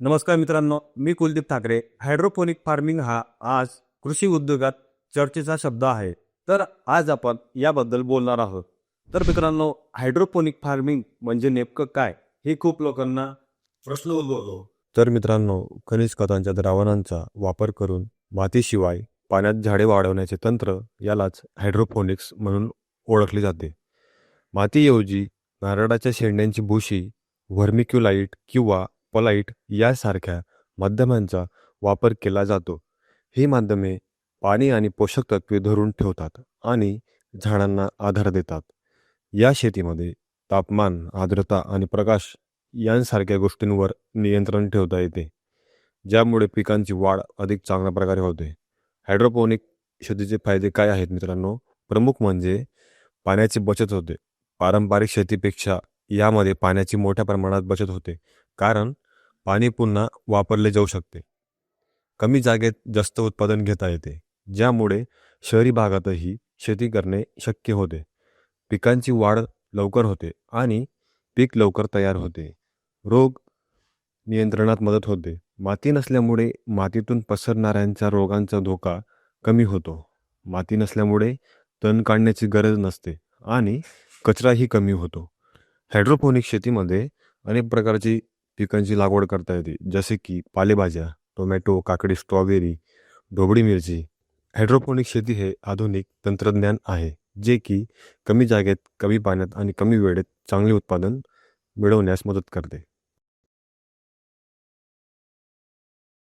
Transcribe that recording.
नमस्कार मित्रांनो मी कुलदीप ठाकरे. हायड्रोपोनिक फार्मिंग हा आज कृषी उद्योगात चर्चेचा शब्द आहे. तर आज आपण याबद्दल बोलणार आहोत. तर मित्रांनो हायड्रोपोनिक फार्मिंग म्हणजे नेमकं काय? हे खूप लोकांना प्रश्न उद्भवतो. तर मित्रांनो खनिज खतांच्या द्रावणांचा वापर करून मातीशिवाय पाण्यात झाडे वाढवण्याचे तंत्र यालाच हायड्रोपोनिक्स म्हणून ओळखले जाते. मातीऐवजी नारळाच्या शेंड्यांची भुशी व्हर्मिक्युलाइट किंवा पलाईट यासारख्या माध्यमांचा वापर केला जातो. ही माध्यमे पाणी आणि पोषक तत्वे धरून ठेवतात आणि झाडांना आधार देतात. या शेतीमध्ये तापमान आर्द्रता आणि प्रकाश यांसारख्या गोष्टींवर नियंत्रण ठेवता येते ज्यामुळे पिकांची वाढ अधिक चांगल्या प्रकारे होते. हायड्रोपोनिक शेतीचे फायदे काय आहेत मित्रांनो? प्रमुख म्हणजे पाण्याची बचत होते. पारंपरिक शेतीपेक्षा यामध्ये पाण्याची मोठ्या प्रमाणात बचत होते. कारण पाणी पुन्हा वापरले जाऊ शकते. कमी जागेत जास्त उत्पादन घेता येते ज्यामुळे शहरी भागातही शेती करणे शक्य होते. पिकांची वाढ लवकर होते आणि पीक लवकर तयार होते. रोग नियंत्रणात मदत होते. माती नसल्यामुळे मातीतून पसरणाऱ्यांच्या रोगांचा धोका कमी होतो. माती नसल्यामुळे तण काढण्याची गरज नसते आणि कचराही कमी होतो. हायड्रोपोनिक शेतीमध्ये अनेक प्रकारची पिकांची लागवड करता येते. जसे की पालेभाज्या टोमॅटो काकडी स्ट्रॉबेरी ढोबळी मिरची. हायड्रोपोनिक शेती हे आधुनिक तंत्रज्ञान आहे जे की कमी जागेत कमी पाण्यात आणि कमी वेळेत चांगले उत्पादन मिळवण्यास मदत करते.